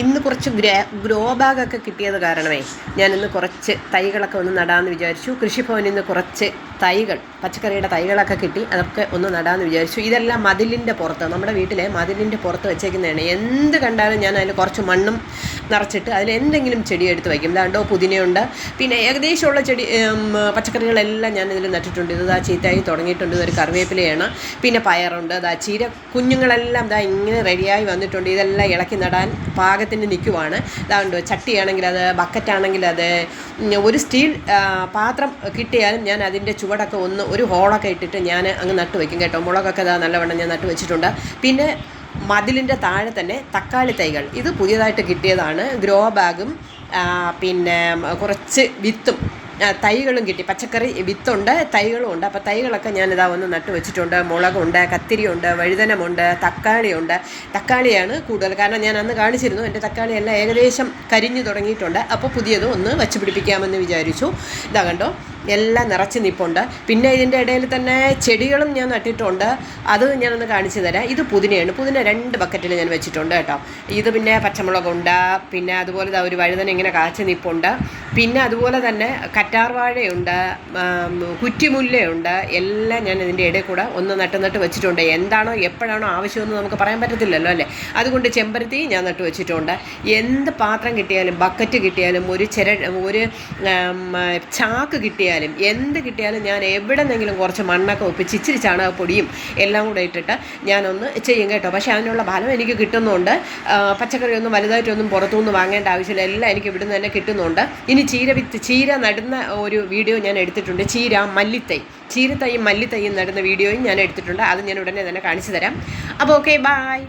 ഇന്ന് കുറച്ച് grey grow ബാഗൊക്കെ കിട്ടിയത് കാരണമേ ഞാനിന്ന് കുറച്ച് തൈകളൊക്കെ ഒന്ന് നടാമെന്ന് വിചാരിച്ചു. കൃഷിഭവനിൽ നിന്ന് കുറച്ച് തൈകൾ പച്ചക്കറിയുടെ തൈകളൊക്കെ കിട്ടി. അതൊക്കെ ഒന്ന് നടാമെന്ന് വിചാരിച്ചു. ഇതെല്ലാം മതിലിന്റെ പുറത്ത് നമ്മുടെ വീട്ടിലെ മതിലിന്റെ പുറത്ത് വെച്ചേക്കുന്നതാണ്. എന്ത് കണ്ടാലും ഞാൻ അതിൽ കുറച്ച് മണ്ണും നിറച്ചിട്ട് അതിൽ എന്തെങ്കിലും ചെടി എടുത്ത് വയ്ക്കും. ദാണ്ടോ പുതിനയുണ്ട്. പിന്നെ ഏകദേശമുള്ള ചെടി പച്ചക്കറികളെല്ലാം ഞാൻ ഇതിൽ നട്ടിട്ടുണ്ട്. ഇത് ദാ ചീത്തയായി തുടങ്ങിയിട്ടുണ്ട്. ഇതൊരു കറിവേപ്പിലയാണ്. പിന്നെ പയറുണ്ട്. ദാ ചീര കുഞ്ഞുങ്ങളെല്ലാം ദാ ഇങ്ങനെ റെഡിയായി വന്നിട്ടുണ്ട്. ഇതെല്ലാം ഇളക്കി നടാൻ പാകത്തിന് നിൽക്കുവാണ്. ഇതാണ്ടോ ചട്ടിയാണെങ്കിൽ അത് ബക്കറ്റാണെങ്കിൽ അത് ഒരു സ്റ്റീൽ പാത്രം കിട്ടിയാലും ഞാൻ അതിന്റെ ചുവടൊക്കെ ഒന്ന് ഒരു ഹോളൊക്കെ ഇട്ടിട്ട് ഞാൻ അങ്ങ് നട്ട് വയ്ക്കും കേട്ടോ. മുളകൊക്കെ ഇതാ നല്ലവണ്ണം ഞാൻ നട്ട് വെച്ചിട്ടുണ്ട് പിന്നെ മതിലിന്റെ താഴെ തന്നെ തക്കാളി തൈകൾ. ഇത് പുതിയതായിട്ട് കിട്ടിയതാണ്. ഗ്രോ ബാഗും പിന്നെ കുറച്ച് വിത്തും. തൈകളും കിട്ടി. പച്ചക്കറി വിത്തുണ്ട് തൈകളും ഉണ്ട്. അപ്പോൾ തൈകളൊക്കെ ഞാനിതാ ഒന്ന് നട്ട് വെച്ചിട്ടുണ്ട്. മുളകുണ്ട് കത്തിരിയുണ്ട് വഴുതനമുണ്ട് തക്കാളിയുണ്ട്. തക്കാളിയാണ് കൂടുതൽ. കാരണം ഞാൻ അന്ന് കാണിച്ചിരുന്നു എന്റെ തക്കാളിയെല്ലാം ഏകദേശം കരിഞ്ഞു തുടങ്ങിയിട്ടുണ്ട്. അപ്പോൾ പുതിയത് ഒന്ന് വച്ച് പിടിപ്പിക്കാമെന്ന് വിചാരിച്ചു. ഇതാ കണ്ടോ എല്ലാം നിറച്ച് നിപ്പുണ്ട്. പിന്നെ ഇതിന്റെ ഇടയിൽ തന്നെ ചെടികളും ഞാൻ നട്ടിട്ടുണ്ട്. അത് ഞാനൊന്ന് കാണിച്ചു തരാം. ഇത് പുതിനയാണ്. പുതിന രണ്ട് ബക്കറ്റിൽ ഞാൻ വെച്ചിട്ടുണ്ട് കേട്ടോ. ഇത് പിന്നെ പച്ചമുളകുണ്ട്. പിന്നെ അതുപോലെ ഒരു വഴുതന ഇങ്ങനെ കാച്ചു നിപ്പുണ്ട്. പിന്നെ അതുപോലെ തന്നെ കറ്റാർവാഴയുണ്ട് കുറ്റിമുല്ലയുണ്ട് എല്ലാം ഞാൻ ഇതിന്റെ ഇടയിൽ കൂടെ ഒന്ന് നട്ട് നട്ട് വെച്ചിട്ടുണ്ട്. എന്താണോ എപ്പോഴാണോ ആവശ്യമെന്ന് നമുക്ക് പറയാൻ പറ്റത്തില്ലല്ലോ അല്ലേ? അതുകൊണ്ട് ചെമ്പരത്തി ഞാൻ നട്ട് വെച്ചിട്ടുണ്ട്. എന്ത് പാത്രം കിട്ടിയാലും ബക്കറ്റ് കിട്ടിയാലും ഒരു ചിര ഒരു ചാക്ക് കിട്ടിയാലും എന്ത് കിട്ടിയാലും ഞാൻ എവിടെ നിന്നെങ്കിലും കുറച്ച് മണ്ണൊക്കെ ഒപ്പിച്ച് ഇച്ചിരി ചാണകപ്പൊടിയും എല്ലാം കൂടെ ഇട്ടിട്ട് ഞാനൊന്ന് ചെയ്യും കേട്ടോ. പക്ഷേ അതിനുള്ള ഫലം എനിക്ക് കിട്ടുന്നുണ്ട്. പച്ചക്കറിയൊന്നും വലുതായിട്ടൊന്നും പുറത്തുനിന്ന് വാങ്ങേണ്ട ആവശ്യമില്ല. എല്ലാം എനിക്ക് ഇവിടുന്ന് തന്നെ കിട്ടുന്നുണ്ട്. ഇനി ചീര വിത്ത് ചീര നടുന്ന ഒരു വീഡിയോ ഞാൻ എടുത്തിട്ടുണ്ട്. ചീര മല്ലിത്തൈ. ചീരത്തൈയും മല്ലിത്തൈയും നടുന്ന വീഡിയോയും ഞാൻ എടുത്തിട്ടുണ്ട്. അത് ഞാൻ ഉടനെ തന്നെ കാണിച്ചു തരാം. അപ്പോൾ ഓക്കെ ബായ്